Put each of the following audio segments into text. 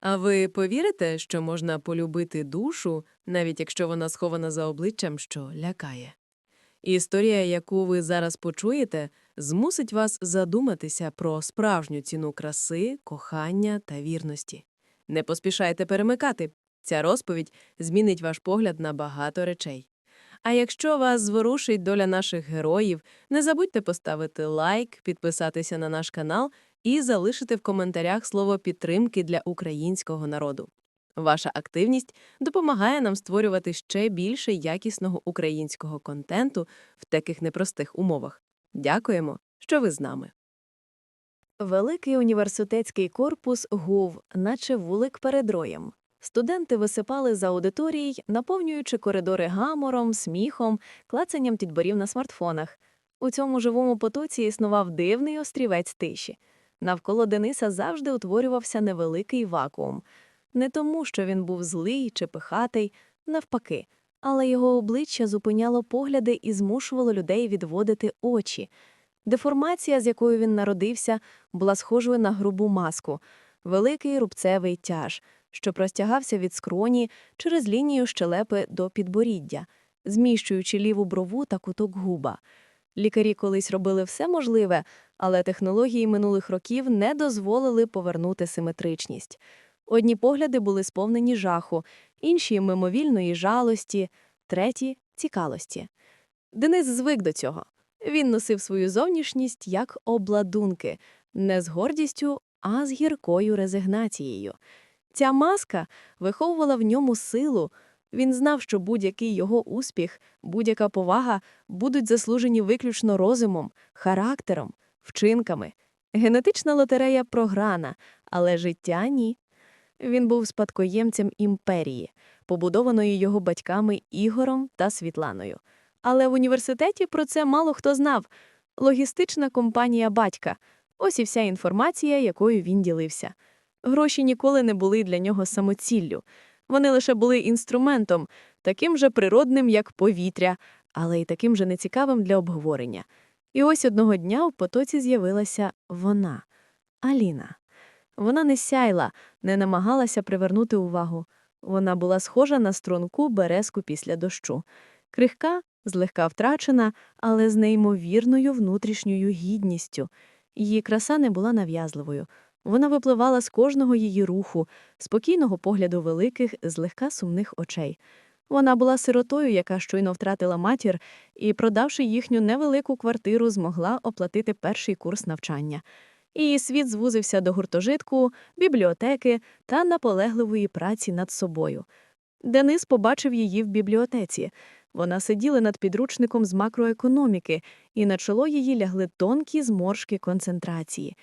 А ви повірите, що можна полюбити душу, навіть якщо вона схована за обличчям, що лякає? Історія, яку ви зараз почуєте, змусить вас задуматися про справжню ціну краси, кохання та вірності. Не поспішайте перемикати. Ця розповідь змінить ваш погляд на багато речей. А якщо вас зворушить доля наших героїв, не забудьте поставити лайк, підписатися на наш канал і залишити в коментарях слово підтримки для українського народу. Ваша активність допомагає нам створювати ще більше якісного українського контенту в таких непростих умовах. Дякуємо, що ви з нами. Великий університетський корпус гув, наче вулик перед роєм. Студенти висипали з аудиторій, наповнюючи коридори гамором, сміхом, клацанням підборів на смартфонах. У цьому живому потоці існував дивний острівець тиші. Навколо Дениса завжди утворювався невеликий вакуум. Не тому, що він був злий чи пихатий, навпаки, але його обличчя зупиняло погляди і змушувало людей відводити очі. Деформація, з якою він народився, була схожою на грубу маску, великий рубцевий тяж, що простягався від скроні через лінію щелепи до підборіддя, зміщуючи ліву брову та куток губа. Лікарі колись робили все можливе, але технології минулих років не дозволили повернути симетричність. Одні погляди були сповнені жаху, інші мимовільної жалості, треті цікавості. Денис звик до цього. Він носив свою зовнішність як обладунки, не з гордістю, а з гіркою резигнацією. Ця маска виховувала в ньому силу. Він знав, що будь-який його успіх, будь-яка повага будуть заслужені виключно розумом, характером, вчинками. Генетична лотерея програна, але життя ні. Він був спадкоємцем імперії, побудованої його батьками Ігором та Світланою. Але в університеті про це мало хто знав. Логістична компанія батька ось і вся інформація, якою він ділився. Гроші ніколи не були для нього самоціллю. Вони лише були інструментом, таким же природним, як повітря, але й таким же нецікавим для обговорення. І ось одного дня в потоці з'явилася вона Аліна. Вона не сяйла, не намагалася привернути увагу. Вона була схожа на струнку березку після дощу. Крихка, злегка втрачена, але з неймовірною внутрішньою гідністю. Її краса не була нав'язливою. Вона випливала з кожного її руху, спокійного погляду великих, злегка сумних очей. Вона була сиротою, яка щойно втратила матір, і, продавши їхню невелику квартиру, змогла оплатити перший курс навчання. Її світ звузився до гуртожитку, бібліотеки та наполегливої праці над собою. Денис побачив її в бібліотеці. Вона сиділа над підручником з макроекономіки, і на чоло її лягли тонкі зморшки концентрації.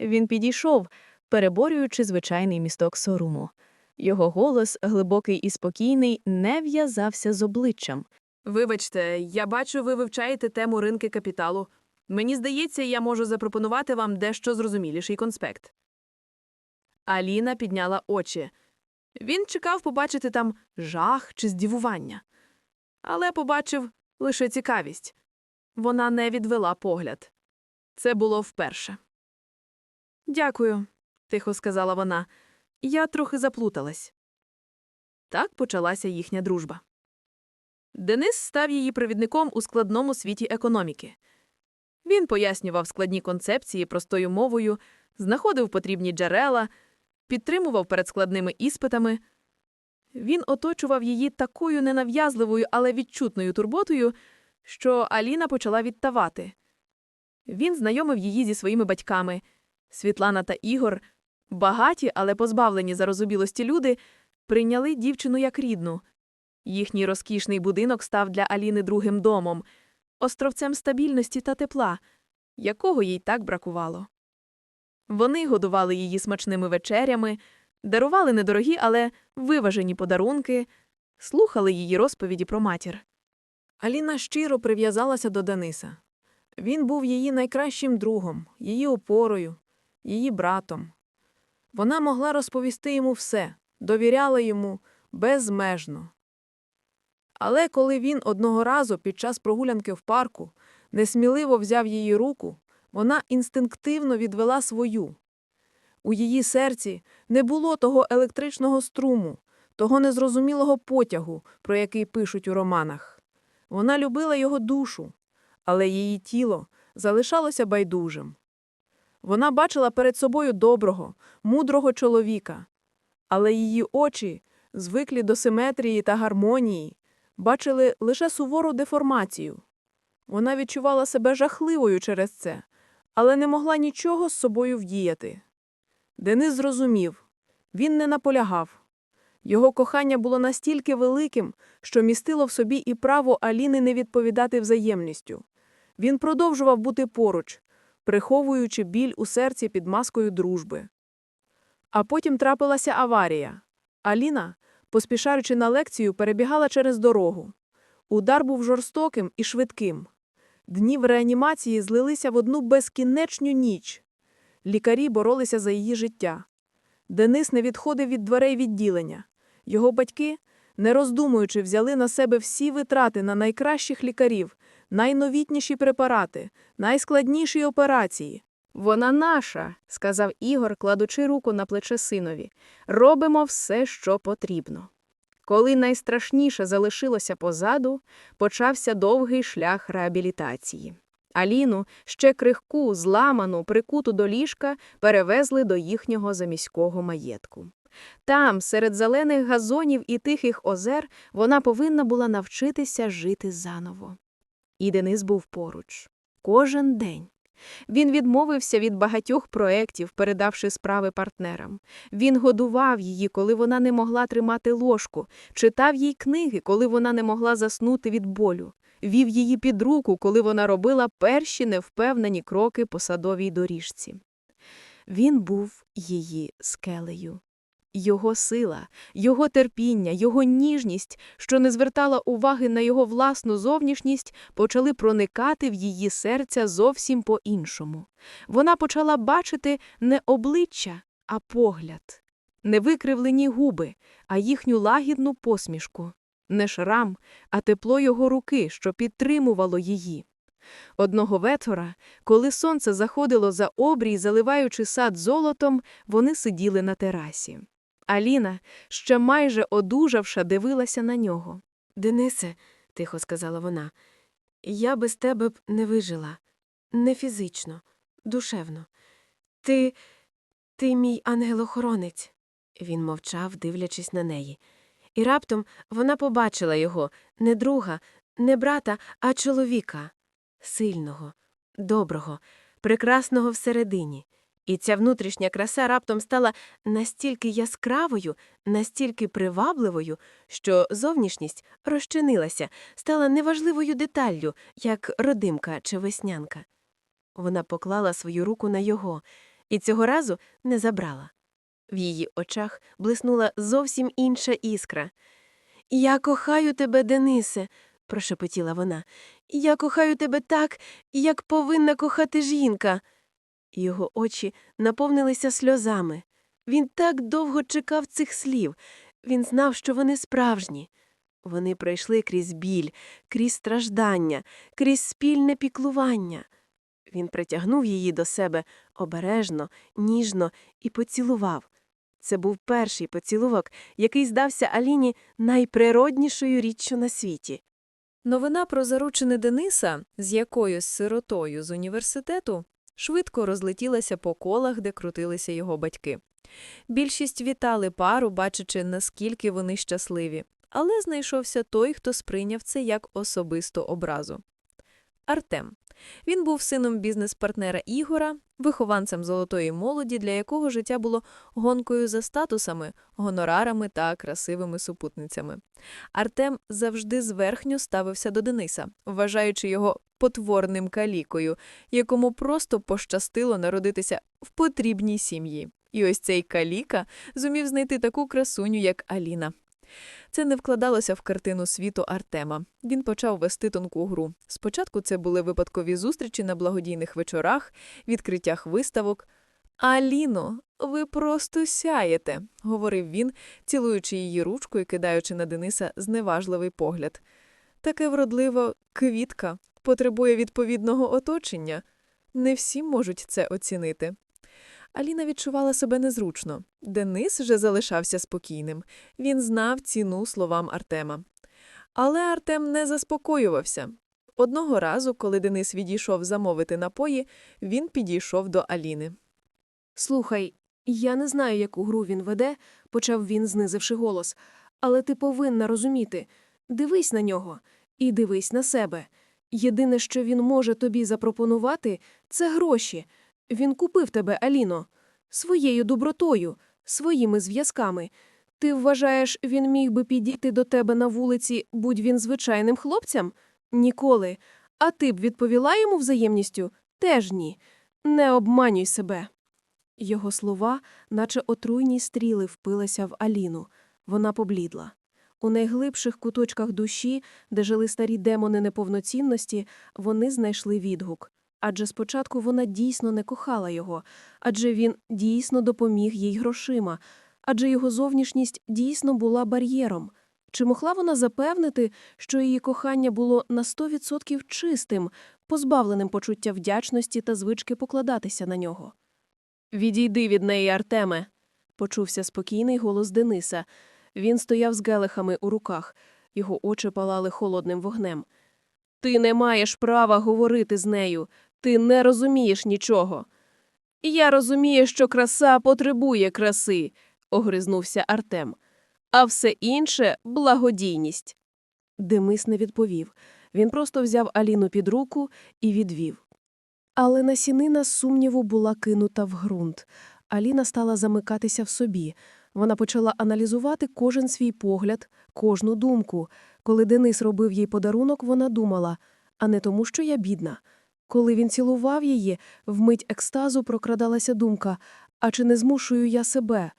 Він підійшов, переборюючи звичайний місток сорому. Його голос, глибокий і спокійний, не в'язався з обличчям. Вибачте, я бачу, ви вивчаєте тему ринки капіталу. Мені здається, я можу запропонувати вам дещо зрозуміліший конспект. Аліна підняла очі. Він чекав побачити там жах чи здивування, але побачив лише цікавість. Вона не відвела погляд. Це було вперше. Дякую, тихо сказала вона. Я трохи заплуталась. Так почалася їхня дружба. Денис став її провідником у складному світі економіки. Він пояснював складні концепції простою мовою, знаходив потрібні джерела, підтримував перед складними іспитами. Він оточував її такою ненав'язливою, але відчутною турботою, що Аліна почала відтавати. Він знайомив її зі своїми батьками. Світлана та Ігор, багаті, але позбавлені зарозумілості люди, прийняли дівчину як рідну. Їхній розкішний будинок став для Аліни другим домом, островцем стабільності та тепла, якого їй так бракувало. Вони годували її смачними вечерями, дарували недорогі, але виважені подарунки, слухали її розповіді про матір. Аліна щиро прив'язалася до Дениса. Він був її найкращим другом, її опорою, її братом. Вона могла розповісти йому все, довіряла йому безмежно. Але коли він одного разу під час прогулянки в парку несміливо взяв її руку, вона інстинктивно відвела свою. У її серці не було того електричного струму, того незрозумілого потягу, про який пишуть у романах. Вона любила його душу, але її тіло залишалося байдужим. Вона бачила перед собою доброго, мудрого чоловіка, але її очі, звиклі до симетрії та гармонії, бачили лише сувору деформацію. Вона відчувала себе жахливою через це, але не могла нічого з собою вдіяти. Денис зрозумів він не наполягав. Його кохання було настільки великим, що містило в собі і право Аліни не відповідати взаємністю. Він продовжував бути поруч, приховуючи біль у серці під маскою дружби. А потім трапилася аварія. Аліна, поспішаючи на лекцію, перебігала через дорогу. Удар був жорстоким і швидким. Дні в реанімації злилися в одну безкінечну ніч. Лікарі боролися за її життя. Денис не відходив від дверей відділення. Його батьки, не роздумуючи, взяли на себе всі витрати на найкращих лікарів, найновітніші препарати, найскладніші операції. Вона наша, сказав Ігор, кладучи руку на плече синові. Робимо все, що потрібно. Коли найстрашніше залишилося позаду, почався довгий шлях реабілітації. Аліну, ще крихку, зламану, прикуту до ліжка, перевезли до їхнього заміського маєтку. Там, серед зелених газонів і тихих озер, вона повинна була навчитися жити заново. І Денис був поруч. Кожен день. Він відмовився від багатьох проєктів, передавши справи партнерам. Він годував її, коли вона не могла тримати ложку, читав їй книги, коли вона не могла заснути від болю, вів її під руку, коли вона робила перші невпевнені кроки по садовій доріжці. Він був її скелею. Його сила, його терпіння, його ніжність, що не звертала уваги на його власну зовнішність, почали проникати в її серця зовсім по-іншому. Вона почала бачити не обличчя, а погляд, не викривлені губи, а їхню лагідну посмішку, не шрам, а тепло його руки, що підтримувало її. Одного вечора, коли сонце заходило за обрій, заливаючи сад золотом, вони сиділи на терасі. Аліна, ще майже одужавша, дивилася на нього. Денисе, тихо сказала вона, я без тебе б не вижила. Не фізично, душевно. Ти. ти мій ангел-охоронець. Він мовчав, дивлячись на неї. І раптом вона побачила його не друга, не брата, а чоловіка сильного, доброго, прекрасного всередині. І ця внутрішня краса раптом стала настільки яскравою, настільки привабливою, що зовнішність розчинилася, стала неважливою деталлю, як родимка чи веснянка. Вона поклала свою руку на його і цього разу не забрала. В її очах блиснула зовсім інша іскра. Я кохаю тебе, Денисе, прошепотіла вона. Я кохаю тебе так, як повинна кохати жінка. Його очі наповнилися сльозами. Він так довго чекав цих слів. Він знав, що вони справжні. Вони пройшли крізь біль, крізь страждання, крізь спільне піклування. Він притягнув її до себе обережно, ніжно і поцілував. Це був перший поцілунок, який здався Аліні найприроднішою річчю на світі. Новина про заручини Дениса з якоюсь сиротою з університету швидко розлетілася по колах, де крутилися його батьки. Більшість вітали пару, бачачи, наскільки вони щасливі, але знайшовся той, хто сприйняв це як особисту образу. Артем. Він був сином бізнес-партнера Ігора, вихованцем золотої молоді, для якого життя було гонкою за статусами, гонорарами та красивими супутницями. Артем завжди зверхньо ставився до Дениса, вважаючи його потворним калікою, якому просто пощастило народитися в потрібній сім'ї. І ось цей каліка зумів знайти таку красуню, як Аліна. Це не вкладалося в картину світу Артема. Він почав вести тонку гру. Спочатку це були випадкові зустрічі на благодійних вечорах, відкриттях виставок. Аліно, ви просто сяєте, говорив він, цілуючи її ручку і кидаючи на Дениса зневажливий погляд. Таке вродлива квітка потребує відповідного оточення. Не всі можуть це оцінити. Аліна відчувала себе незручно. Денис же залишався спокійним. Він знав ціну словам Артема. Але Артем не заспокоювався. Одного разу, коли Денис відійшов замовити напої, він підійшов до Аліни. Слухай, я не знаю, яку гру він веде, почав він, знизивши голос. Але ти повинна розуміти дивись на нього і дивись на себе. Єдине, що він може тобі запропонувати, це гроші. Він купив тебе, Аліно, своєю добротою, своїми зв'язками. Ти вважаєш, він міг би підійти до тебе на вулиці, будь він звичайним хлопцем? Ніколи. А ти б відповіла йому взаємністю? Теж ні. Не обманюй себе. Його слова, наче отруйні стріли, впилися в Аліну. Вона поблідла. У найглибших куточках душі, де жили старі демони неповноцінності, вони знайшли відгук. Адже спочатку вона дійсно не кохала його, адже він дійсно допоміг їй грошима, адже його зовнішність дійсно була бар'єром. Чи могла вона запевнити, що її кохання було на 100% чистим, позбавленим почуття вдячності та звички покладатися на нього? Відійди від неї, Артеме, почувся спокійний голос Дениса. Він стояв з гелехами у руках, його очі палали холодним вогнем. Ти не маєш права говорити з нею, ти не розумієш нічого. Я розумію, що краса потребує краси, огризнувся Артем. А все інше благодійність. Демис не відповів. Він просто взяв Аліну під руку і відвів. Але насінина сумніву була кинута в ґрунт. Аліна стала замикатися в собі. Вона почала аналізувати кожен свій погляд, кожну думку. Коли Денис робив їй подарунок, вона думала, а не тому, що я бідна. Коли він цілував її, вмить екстазу прокрадалася думка, а чи не змушую я себе?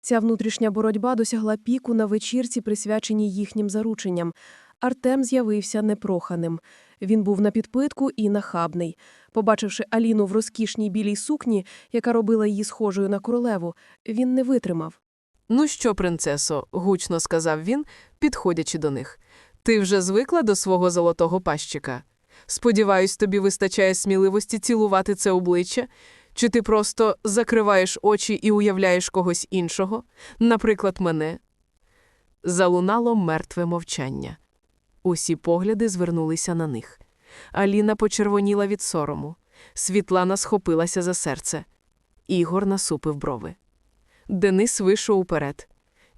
Ця внутрішня боротьба досягла піку на вечірці, присвяченій їхнім зарученням. Артем з'явився непроханим. Він був на підпитку і нахабний. Побачивши Аліну в розкішній білій сукні, яка робила її схожою на королеву, він не витримав. Ну що, принцесо, гучно сказав він, підходячи до них. Ти вже звикла до свого золотого пащика? Сподіваюсь, тобі вистачає сміливості цілувати це обличчя? Чи ти просто закриваєш очі і уявляєш когось іншого, наприклад, мене? Залунало мертве мовчання. Усі погляди звернулися на них. Аліна почервоніла від сорому. Світлана схопилася за серце. Ігор насупив брови. Денис вийшов уперед.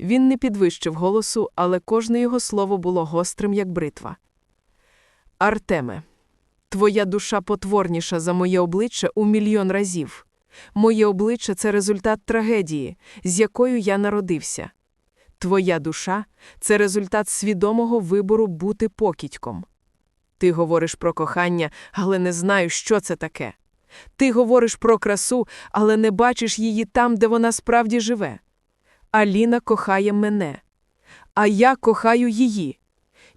Він не підвищив голосу, але кожне його слово було гострим, як бритва. Артеме, твоя душа потворніша за моє обличчя у мільйон разів. Моє обличчя це результат трагедії, з якою я народився. Твоя душа це результат свідомого вибору бути покидьком. Ти говориш про кохання, але не знаю, що це таке. Ти говориш про красу, але не бачиш її там, де вона справді живе. Аліна кохає мене, а я кохаю її.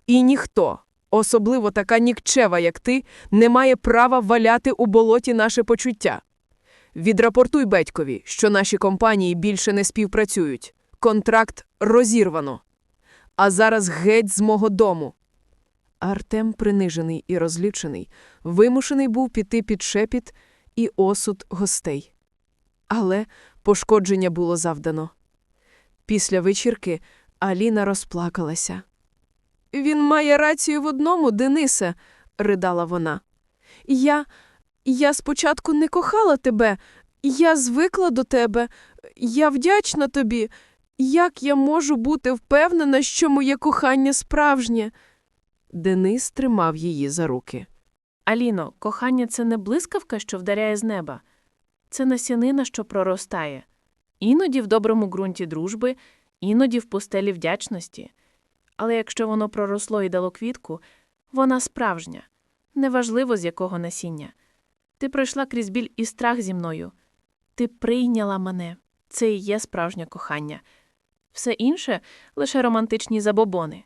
І ніхто, особливо така нікчева, як ти, не має права валяти у болоті наше почуття. Відрапортуй батькові, що наші компанії більше не співпрацюють. Контракт розірвано. А зараз геть з мого дому. Артем, принижений і розлючений, вимушений був піти під шепіт і осуд гостей. Але пошкодження було завдано. Після вечірки Аліна розплакалася. Він має рацію в одному, Денисе, ридала вона. Я. Я спочатку не кохала тебе, я звикла до тебе, я вдячна тобі. Як я можу бути впевнена, що моє кохання справжнє? Денис тримав її за руки. Аліно, кохання це не блискавка, що вдаряє з неба. Це насінина, що проростає. Іноді в доброму ґрунті дружби, іноді в пустелі вдячності. Але якщо воно проросло і дало квітку, вона справжня. Неважливо, з якого насіння. Ти пройшла крізь біль і страх зі мною. Ти прийняла мене. Це і є справжнє кохання. Все інше лише романтичні забобони.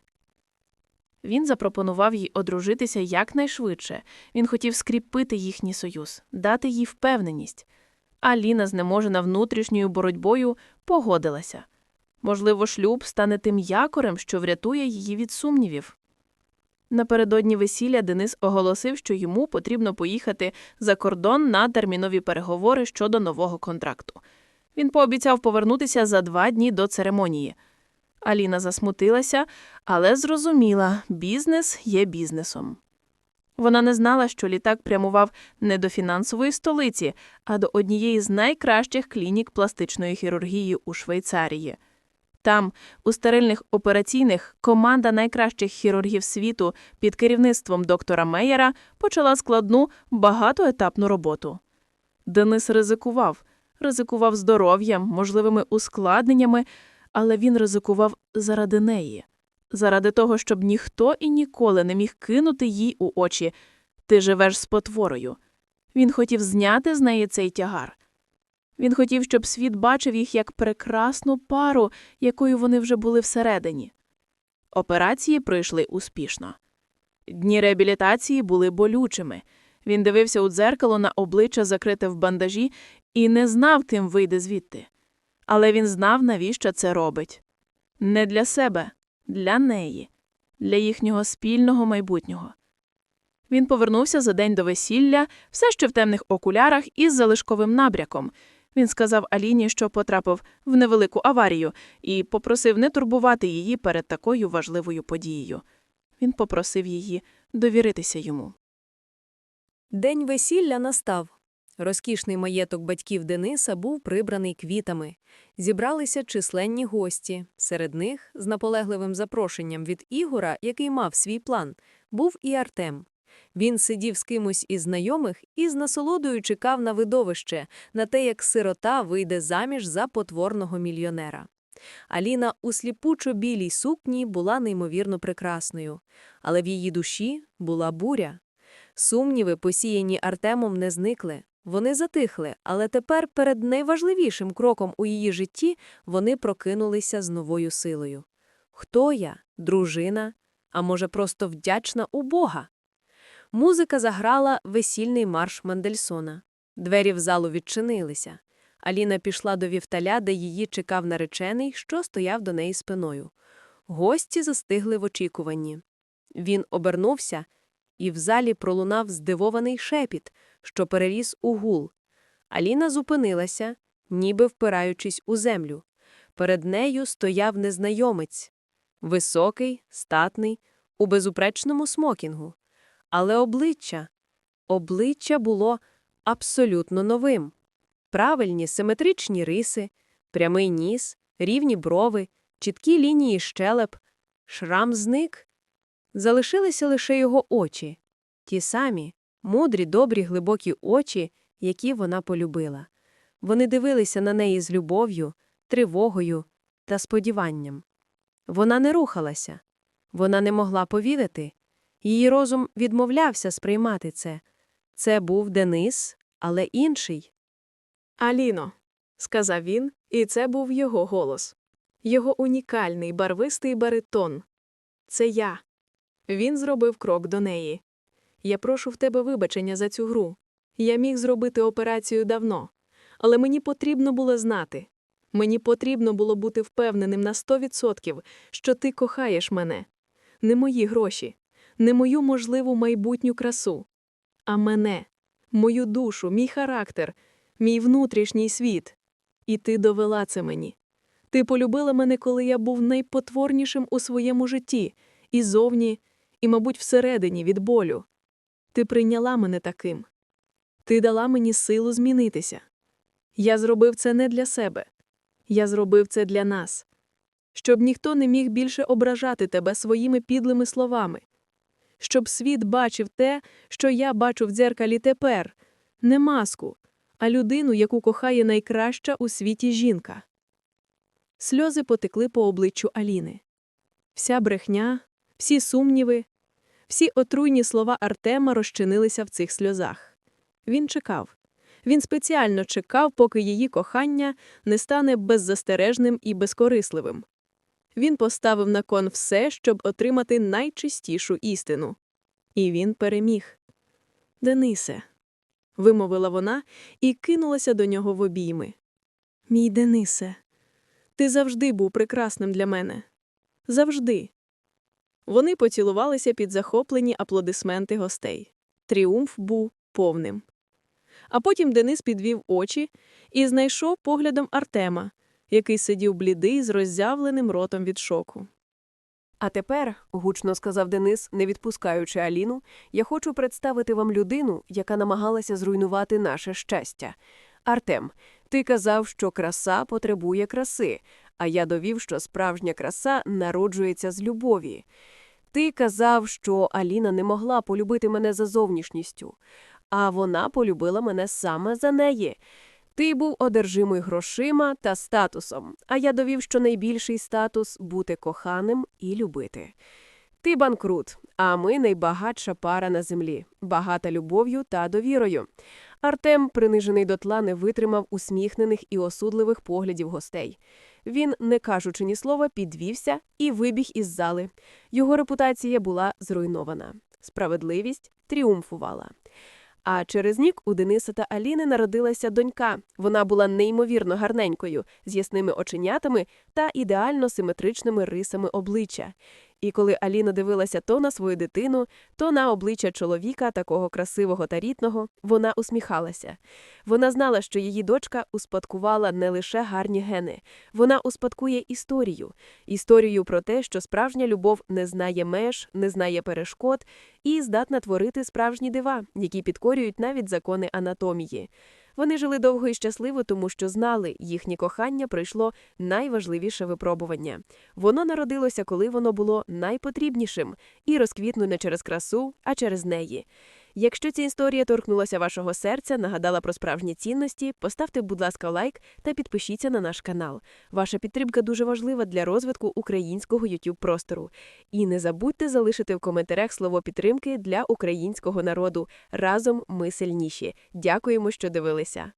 Він запропонував їй одружитися якнайшвидше. Він хотів скріпити їхній союз, дати їй впевненість. Аліна, знеможена внутрішньою боротьбою, погодилася. Можливо, шлюб стане тим якорем, що врятує її від сумнівів. Напередодні весілля Денис оголосив, що йому потрібно поїхати за кордон на термінові переговори щодо нового контракту. Він пообіцяв повернутися за два дні до церемонії. Аліна засмутилася, але зрозуміла, бізнес є бізнесом. Вона не знала, що літак прямував не до фінансової столиці, а до однієї з найкращих клінік пластичної хірургії у Швейцарії. Там, у стерильних операційних, команда найкращих хірургів світу під керівництвом доктора Меєра почала складну багатоетапну роботу. Денис ризикував, ризикував здоров'ям, можливими ускладненнями, але він ризикував заради неї, заради того, щоб ніхто і ніколи не міг кинути їй у очі ти живеш з потворою. Він хотів зняти з неї цей тягар. Він хотів, щоб світ бачив їх як прекрасну пару, якою вони вже були всередині. Операції пройшли успішно. Дні реабілітації були болючими. Він дивився у дзеркало на обличчя, закрите в бандажі, і не знав, ким вийде звідти. Але він знав, навіщо це робить. Не для себе, для неї, для їхнього спільного майбутнього. Він повернувся за день до весілля, все ще в темних окулярах із залишковим набряком. Він сказав Аліні, що потрапив в невелику аварію, і попросив не турбувати її перед такою важливою подією. Він попросив її довіритися йому. День весілля настав. Розкішний маєток батьків Дениса був прибраний квітами. Зібралися численні гості. Серед них, з наполегливим запрошенням від Ігора, який мав свій план, був і Артем. Він сидів з кимось із знайомих і з насолодою чекав на видовище, на те, як сирота вийде заміж за потворного мільйонера. Аліна у сліпучо-білій сукні була неймовірно прекрасною, але в її душі була буря. Сумніви, посіяні Артемом, не зникли. Вони затихли, але тепер перед найважливішим кроком у її житті вони прокинулися з новою силою. Хто я? Дружина? А може, просто вдячна у Бога? Музика заграла весільний марш Мандельсона. Двері в залу відчинилися. Аліна пішла до вівталя, де її чекав наречений, що стояв до неї спиною. Гості застигли в очікуванні. Він обернувся, і в залі пролунав здивований шепіт, що переріс у гул. Аліна зупинилася, ніби впираючись у землю. Перед нею стояв незнайомець. Високий, статний, у безупречному смокінгу. Але обличчя, обличчя було абсолютно новим. Правильні симетричні риси, прямий ніс, рівні брови, чіткі лінії щелеп, шрам зник. Залишилися лише його очі, ті самі, мудрі, добрі, глибокі очі, які вона полюбила. Вони дивилися на неї з любов'ю, тривогою та сподіванням. Вона не рухалася, вона не могла повірити. Її розум відмовлявся сприймати це. Це був Денис, але інший. Аліно, сказав він, і це був його голос. Його унікальний барвистий баритон. Це я. Він зробив крок до неї. Я прошу в тебе вибачення за цю гру. Я міг зробити операцію давно, але мені потрібно було знати. Мені потрібно було бути впевненим на 100%, що ти кохаєш мене. Не мої гроші, не мою можливу майбутню красу, а мене, мою душу, мій характер, мій внутрішній світ. І ти довела це мені. Ти полюбила мене, коли я був найпотворнішим у своєму житті, і зовні, і, мабуть, всередині від болю. Ти прийняла мене таким. Ти дала мені силу змінитися. Я зробив це не для себе. Я зробив це для нас. Щоб ніхто не міг більше ображати тебе своїми підлими словами. Щоб світ бачив те, що я бачу в дзеркалі тепер, не маску, а людину, яку кохає найкраща у світі жінка. Сльози потекли по обличчю Аліни. Вся брехня, всі сумніви, всі отруйні слова Артема розчинилися в цих сльозах. Він чекав. Він спеціально чекав, поки її кохання не стане беззастережним і безкорисливим. Він поставив на кон все, щоб отримати найчистішу істину. І він переміг. Денисе, вимовила вона і кинулася до нього в обійми. Мій Денисе, ти завжди був прекрасним для мене. Завжди. Вони поцілувалися під захоплені аплодисменти гостей. Тріумф був повним. А потім Денис підвів очі і знайшов поглядом Артема, який сидів блідий з роззявленим ротом від шоку. А тепер, гучно сказав Денис, не відпускаючи Аліну, я хочу представити вам людину, яка намагалася зруйнувати наше щастя. Артем, ти казав, що краса потребує краси, а я довів, що справжня краса народжується з любові. Ти казав, що Аліна не могла полюбити мене за зовнішністю, а вона полюбила мене саме за неї. Ти був одержимий грошима та статусом, а я довів, що найбільший статус бути коханим і любити. Ти банкрут, а ми найбагатша пара на землі, багата любов'ю та довірою. Артем, принижений дотла, не витримав усміхнених і осудливих поглядів гостей. Він, не кажучи ні слова, підвівся і вибіг із зали. Його репутація була зруйнована. Справедливість тріумфувала. А через рік у Дениса та Аліни народилася донька. Вона була неймовірно гарненькою, з ясними оченятами та ідеально симетричними рисами обличчя. І коли Аліна дивилася то на свою дитину, то на обличчя чоловіка, такого красивого та рідного, вона усміхалася. Вона знала, що її дочка успадкувала не лише гарні гени, вона успадкує історію. Історію про те, що справжня любов не знає меж, не знає перешкод і здатна творити справжні дива, які підкорюють навіть закони анатомії. Вони жили довго і щасливо, тому що знали, їхнє кохання пройшло найважливіше випробування. Воно народилося, коли воно було найпотрібнішим, і розквітнуло не через красу, а через неї. Якщо ця історія торкнулася вашого серця, нагадала про справжні цінності, поставте, будь ласка, лайк та підпишіться на наш канал. Ваша підтримка дуже важлива для розвитку українського youtube простору. І не забудьте залишити в коментарях слово підтримки для українського народу. Разом ми сильніші. Дякуємо, що дивилися.